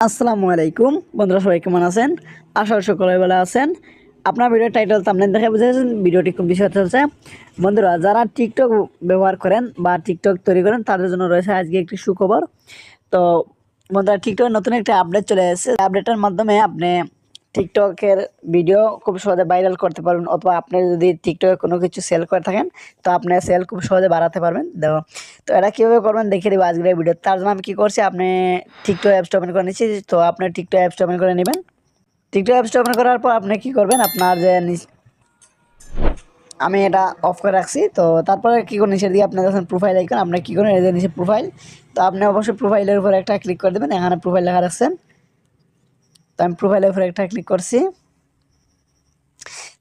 আসসালামু আলাইকুম। বন্ধুরা, সবাই কেমন আছেন? আশা করি সকলে ভালো আছেন। আপনার ভিডিও টাইটেল তামলেন দেখে বুঝেছেন, ভিডিওটি কোন বিষয় চলছে বন্ধুরা, যারা টিকটক ব্যবহার করেন বা টিকটক তৈরি করেন, তাদের জন্য রয়েছে আজকে একটি সুখবর। তো, বন্ধুরা টিকটক নতুন একটা আপডেট চলে এসেছে। আপডেটের মাধ্যমে আপনি টিকটকের ভিডিও খুব সহজে ভাইরাল করতে পারবেন, অথবা আপনি যদি টিকটকে কোনো কিছু সেল করে থাকেন, তো আপনি সেল খুব সহজে বাড়াতে পারবেন। দেখো তো এটা কীভাবে করবেন দেখে দেবো আজকের ভিডিও তার জন্য আমি কী করছি, আপনি টিকটক অ্যাপসটা ওপেন করে নিচ্ছি, তো আপনি টিকটক অ্যাপসটা ওপেন করে নেবেন। টিকটক অ্যাপসটা ওপেন করার পর আপনি কী করবেন, আপনার যে নিচ- আমি এটা অফ করে রাখছি, তো তারপরে কী করে নিচের দিকে আপনার দেখেন প্রোফাইল আইকন আপনি কী করেন যে নিচে প্রোফাইল তো আপনি অবশ্যই প্রোফাইলের উপর একটা ক্লিক করে দেবেন, এখানে প্রোফাইল লেখা রাখছেন। তো আমি প্রোফাইলের উপর একটা ক্লিক করছি।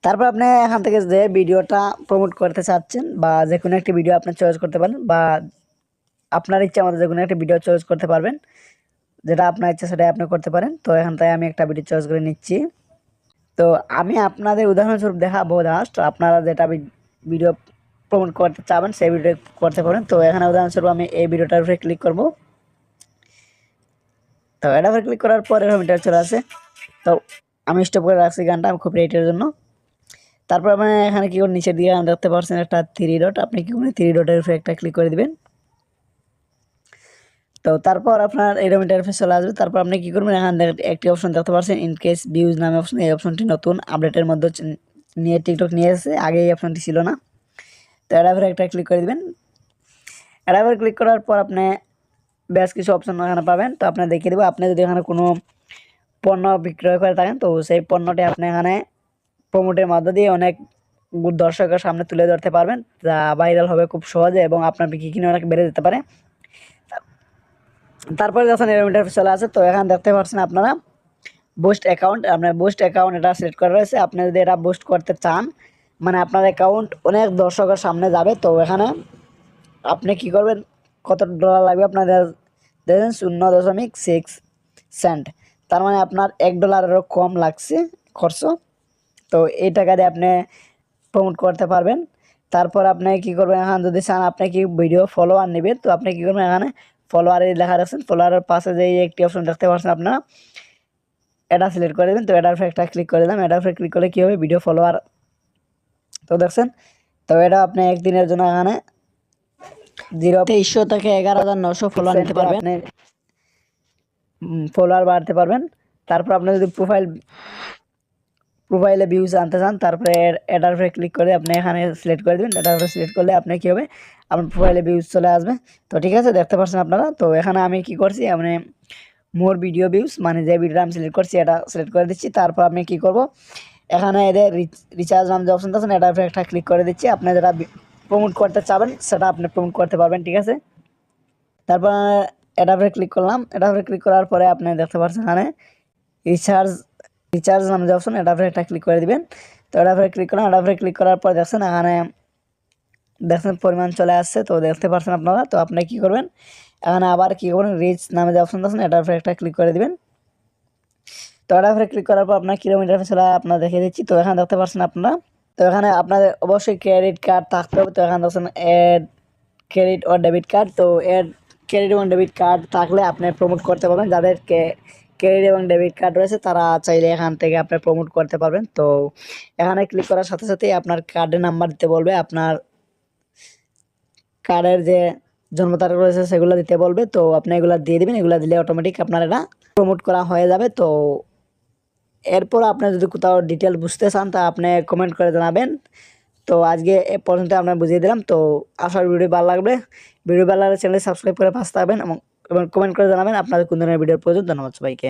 তারপর আপনি এখান থেকে যে ভিডিওটা প্রমোট করতে চাচ্ছেন বা যে কোনো একটি ভিডিও আপনি চয়েস করতে পারেন বা আপনার ইচ্ছা মতো যে কোনো একটা ভিডিও চয়েস করতে পারবেন, যেটা আপনার ইচ্ছা সেটাই আপনি করতে পারেন। তো এখান থেকে আমি একটা ভিডিও চয়েস করে নিচ্ছি। তো আমি আপনাদের উদাহরণস্বরূপ দেখাবো জাস্ট আপনারা যেটা ভিডিও প্রমোট করতে চাবেন সেই ভিডিও করতে পারেন। তো এখানে উদাহরণস্বরূপ আমি এই ভিডিওটার উপরে ক্লিক করব। তো এটা উপরে ক্লিক করার পরে এরকম চলে আসে। তো আমি স্টপ করে রাখছি গানটা, আমি খুব রেটের জন্য। তারপর আপনি এখানে কি করে নিচের দিকে দেখতে পাচ্ছেন একটা থ্রি ডট আপনি কি করে থ্রি ডটের উপরে একটা ক্লিক করে দিবেন। তো তারপর আপনার এরকম ইন্টারফেস চলে আসবে। তারপর আপনি কী করবেন? এখানে একটি অপশন দেখতে পাচ্ছেন ইন কেস ভিউজ নামে অপশন এই অপশনটি নতুন আপডেটের মধ্যে নিয়ে টিকটক নিয়ে এসেছে। আগে এই অপশনটি ছিল না। তো উপরে একটা ক্লিক করে দিবেন। এটা ক্লিক করার পর আপনি বেশ কিছু অপশন এখানে পাবেন। তো আপনি দেখিয়ে দেবো, আপনি যদি এখানে কোনো পণ্য বিক্রয় করে থাকেন, তো সেই পণ্যটি আপনি এখানে প্রমোটের মধ্য দিয়ে অনেক দর্শকের সামনে তুলে ধরতে পারবেন, যা ভাইরাল হবে খুব সহজে এবং আপনার বিক্রি কিনে অনেক বেড়ে যেতে পারে। তারপরে যখন এরকম ইন্টারফেস চলে আসে, তো এখানে দেখতে পাচ্ছেন আপনারা বুস্ট অ্যাকাউন্ট আপনার বুস্ট অ্যাকাউন্ট এটা সিলেক্ট করা রয়েছে। আপনি যদি এটা বুস্ট করতে চান মানে আপনার অ্যাকাউন্ট অনেক দর্শকের সামনে যাবে, তো এখানে আপনি কি করবেন, কত ডলার লাগবে আপনাদের, দেখেন, শূন্য দশমিক সিক্স সেন্ট তার মানে আপনার এক ডলারেরও কম লাগছে খরচ। তো এই টাকা দিয়ে আপনি প্রমোট করতে পারবেন। তারপর আপনি কি করবেন এখানে যদি চান আপনি কি ভিডিও ফলোয়ার নেবেন? তো আপনি কি করবেন এখানে ফলোয়ারে লেখা রাখছেন ফলোয়ারের পাশে যে একটি অপশন দেখতে পাচ্ছেন আপনারা এটা সিলেক্ট করে দেবেন। তো এটার উপরে একটা ক্লিক করে দিলাম। এটার উপরে ক্লিক করলে কী হবে? ভিডিও ফলোয়ার তো দেখছেন তো এটা আপনি একদিনের জন্য এখানে জিরো তেইশশো থেকে এগারো হাজার নশো ফলোয়ার নিতে পারবেন। ফলোয়ার বাড়তে পারবেন। তারপর আপনি যদি প্রোফাইল প্রোফাইলে ভিউজ আনতে চান, তারপরে এটার ক্লিক করে আপনি এখানে সিলেক্ট করে দেবেন। এটার উপরে সিলেক্ট করলে আপনি কী হবে? আপনার প্রোফাইলে ভিউজ চলে আসবে। তো ঠিক আছে, দেখতে পাচ্ছেন আপনারা? তো এখানে আমি কি করছি? মানে মোর ভিডিও ভিউজ মানে যে ভিডিওটা আমি সিলেক্ট করছি, এটা সিলেক্ট করে দিচ্ছি। তারপর আমি কি করব? এখানে এদের রিচার্জ নাম যে অপশন আছে উপরে একটা ক্লিক করে দিচ্ছি। আপনি যেটা প্রমোট করতে চাবেন, সেটা আপনি প্রমোট করতে পারবেন, ঠিক আছে? তারপর উপরে ক্লিক করলাম। উপরে ক্লিক করার পরে আপনি দেখতে পাচ্ছেন এখানে রিচার্জ রিচার্জ নাম যে অপশন এটার উপরে একটা ক্লিক করে দিবেন। তো এটার উপরে ক্লিক করলাম এটা উপরে ক্লিক করার পর দেখছেন এখানে দেখছেন পরিমাণ চলে আসছে, তো দেখতে পারছেন আপনারা। তো আপনি কি করবেন? এখানে আবার কি করবেন? রিচ নামে যে অপশন এটার উপরে একটা ক্লিক করে দিবেন। তো এটার উপরে ক্লিক করার পর আপনার কিলোমিটার চলে আপনার দেখে দিচ্ছি। তো এখানে দেখতে পাচ্ছেন আপনারা। তো এখানে আপনাদের অবশ্যই ক্রেডিট কার্ড থাকতে হবে। তো এখানে দেখছেন এড ক্রেডিট ও ডেবিট কার্ড তো এর ক্রেডিট এবং ডেবিট কার্ড থাকলে আপনি প্রমোট করতে পারবেন। যাদেরকে ক্রেডিট এবং ডেবিট কার্ড রয়েছে, তারা চাইলে এখান থেকে আপনি প্রমোট করতে পারবেন। তো এখানে ক্লিক করার সাথে সাথেই আপনার কার্ডের নাম্বার দিতে বলবে, আপনার কার্ডের যে জন্ম তারিখ রয়েছে সেগুলো দিতে বলবে। তো আপনি এগুলো দিয়ে দেবেন, এগুলো দিলে অটোমেটিক আপনার এটা প্রমোট করা হয়ে যাবে। তো এরপর আপনি যদি কোথাও ডিটেল বুঝতে চান, তা আপনি কমেন্ট করে জানাবেন। তো আজকে এ পর্যন্ত আমরা বুঝিয়ে দিলাম। তো আসার ভিডিও ভালো লাগবে। ভিডিও ভালো লাগলে চ্যানেল সাবস্ক্রাইব করে পাশে থাকবেন এবং কমেন্ট করে জানাবেন আপনাদের কোন ধরনের ভিডিওর প্রয়োজন। ধন্যবাদ সবাইকে।